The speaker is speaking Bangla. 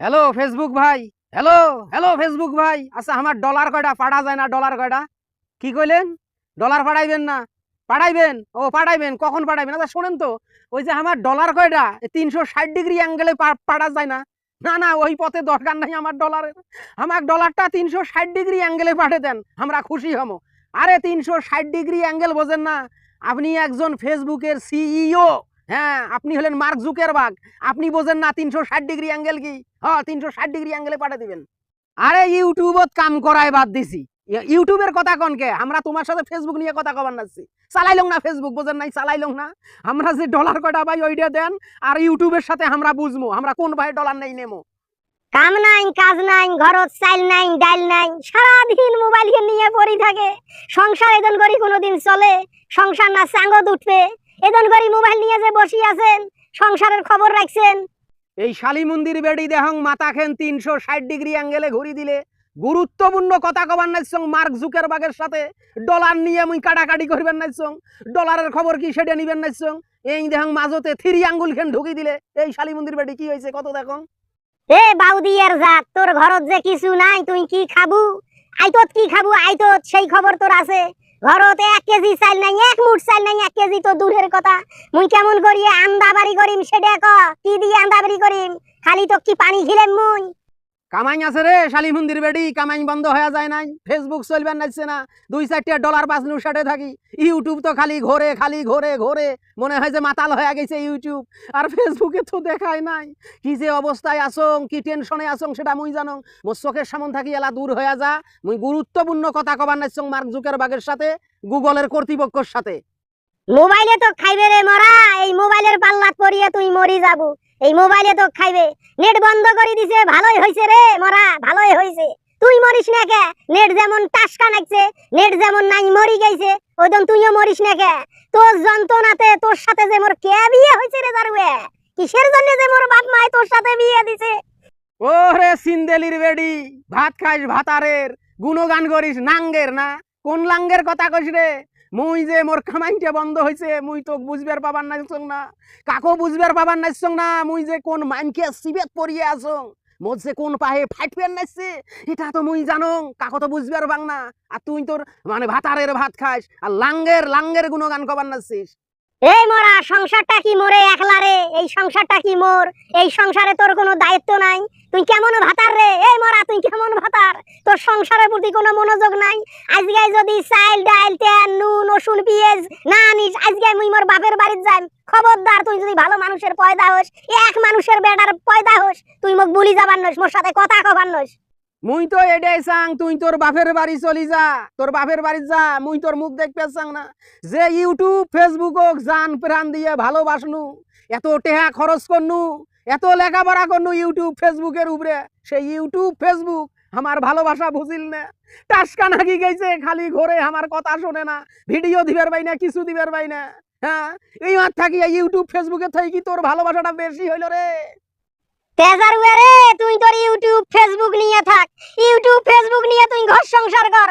হ্যালো ফেসবুক ভাই। হ্যালো হ্যালো ফেসবুক ভাই। আচ্ছা আমার ডলার কয়টা? পাঠা যায় না ডলার কয়টা? কি কইলেন? ডলার পাঠাইবেন না। পাঠাইবেন ও পাঠাইবেন কখন পাঠাইবেন আচ্ছা শোনেন তো। ওই যে আমার ডলার কয়টা? তিনশো ষাট ডিগ্রি অ্যাঙ্গেলে পাঠা যায় না। না না, ওই পথে দরকার নাই আমার ডলারের আমার ডলারটা তিনশো ষাট ডিগ্রি অ্যাঙ্গেলে পাঠিয়ে দেন। আমরা খুশি হমো। আরে, তিনশো ষাট ডিগ্রি অ্যাঙ্গেল বোঝেন না। আপনি একজন ফেসবুকের সিইও হ্যাঁ আপনি হলেন মার্ক জুকেরবাগ আপনি বোঝেন না তিনশো ষাট ডিগ্রি অ্যাঙ্গেল কি? হ্যাঁ তিনশো ষাট ডিগ্রি অ্যাঙ্গেলে পাঠিয়ে দিবেন। আরে, ইউটিউবত কাম করায় বাদ দিছি। ইউটিউবের কথা কনকে আমরা তোমার সাথে ফেসবুক নিয়ে কথা কবার নাচ্ছি। চালাইলং না ফেসবুক বোঝেন নাই? চালাইলং না? আমরা যে ডলার কটা পাই ওইটা দেন, আর ইউটিউবের সাথে আমরা বুঝব আমরা কোন ভাই ডলার নেই নেমো। কাম নাই, কাজ নাই, ঘরত চাইল নাই, ডাইল নাই, সারাদিন মোবাইল নিয়ে পড়ি থাকে। সংসার এদন করি কোনোদিন চলে, সংসার না চাঙ্গত উঠবে। এদন করি মোবাইল নিয়ে যে বসি আছেন সংসারের খবর রাখছেন। এই শালী মন্দির বেড়ি দেহং মাথা খেন তিনশো ষাট ডিগ্রি অ্যাঙ্গেলে ঘুরি দিলে। গুরুত্বপূর্ণ কথা কবার নাইছং মার্ক জুকেরবাগের সাথে। ডলার নিয়ে মুই কাটাকাটি করবেন নাইছং ডলারের খবর কি সেটা নিবেন নাইছং এই দেহং মাঝতে থ্রি আঙ্গুল খেন ঢুকি দিলে। এই শালী মন্দির বেড়ি কি হয়েছে কত দেখো? এ বাউদিয়ার জাত তোর ঘরত যে কিছু নাই তুই কি খাবু? আইতত কি খাবু? আইতত সেই খবর তোর আছে। ঘরত এক কেজি চাইল নাই, এক মুঠ চাইল নাই, এক কেজি তো দূরের কথা। মুই কেমন করি আন্দাবাড়ি করিম, সেটা ক, কি দিয়ে আন্দাবাড়ি করিম? খালি তো কি পানি খিলেম মুই? কামাইন আছে রে শালী মন্দির বেড়ি কামাইন বন্ধ হয়ে যায় নাই। ফেসবুক চলবেন নাইছে না। দুই চারটা ডলার বাঁচলু সাথে থাকি। ইউটিউব তো খালি ঘোরে খালি ঘোরে ঘোরে। মনে হয় যে মাতাল হয়ে গেছে ইউটিউব আর ফেসবুকে তো দেখায় নাই। কি যে অবস্থায় আসং কি টেনশনে আসং সেটা মুই জানো। মোর চোখের সামন থাকি, এলা দূর হয়ে যা। মুই গুরুত্বপূর্ণ কথা কবার নাইছং মার্ক জুকের বাগের সাথে, গুগলের কর্তৃপক্ষের সাথে। মোবাইলে তো খাইবে রে মরা, এই মোবাইলের পাল্লাত পড়িয়ে তুই মরি যাবু। এই মোবাইলে তো খাইবে। নেট বন্ধ করে দিছে, ভালোই হইছে রে মরা, ভালোই হইছে। তুই মরিস না কে? নেট যেমন টাসকা নাকছে নেট যেমন নাই মরি গেছে ওইদম তুইও মরিস না কে? তোর যন্ত্রণাতে তোর সাথে যে মোর কে বিয়ে হইছে রে দারুয়ে? কিসের জন্য যে মোর বাপ মায় তোর সাথে বিয়ে দিছে? ওরে সিন্দেলির বেডি, ভাত খাইস ভাতারের, গুণগান করিস নাঙ্গের না? কোন লাঙ্গের কথা কইস রে? মুই যে মোর কামাইটা বন্ধ হইছে, মুই তো বুঝবার পাবার নাইছং না। কাকো বুঝবার পাবার নাইছং না, মুই যে কোন মাইনকে সিবেত পড়িয়ে আসং মোর যে কোন পাহে ফাইট পেন নাইছে, এটা তো মুই জানং, কাকো তো বুঝবার বাং না। আর তুই তোর মানে ভাতারের ভাত খাস আর লাঙ্গের লাঙ্গের গুণগান কবার নাচিস এই মোরা সংসারটা কি মোরে একলা রে? এই সংসারটা কি মোর? এই সংসারে তোর কোনো দায়িত্ব নাই? তুই কেমন ভাতার রে? এই মরা, তুই কেমন ভাতার? তোর সংসারের প্রতি কোনো মনোযোগ নাই? আজকে যদি চাইল, ডাইল, তেল, নুন ওষুন পিঁয়াজ না নিস আজকে মুই মোর বাপের বাড়িতে যাই। খবরদার, তুই যদি ভালো মানুষের পয়দা হোস এক মানুষের বেটার পয়দা হোস, তুই মোক বলি যাবার নস, মোর সাথে কথা কবার নস। মুই তো এটাই চাং, তুই তোর বাপের বাড়ি চলি যা। তোর বাপের বাড়ি যা, মুই তোর মুখ দেখতে চাং না। যে ইউটিউব ফেসবুক জান প্রাণ দিয়ে ভালোবাসনু, এত টেহা খরচ করনু এত লেখাপড়া করনু ইউটিউব, ফেসবুকের উপরে। সেই ইউটিউব, ফেসবুক, আমার ভালোবাসা বুঝিল না। টাসকা নাকি গেছে, খালি ঘরে আমার কথা শোনে না। ভিডিও দিবার পাই না, কিছু দিবার পাই না। হ্যাঁ এই মাঠ থাকি ইউটিউব, ফেসবুকে থাকি কি তোর ভালোবাসাটা বেশি হইল রে, তুই তোর ইউটিউব, ফেসবুক নিয়ে থাক। ইউটিউব, ফেসবুক নিয়ে তুই ঘর সংসার কর।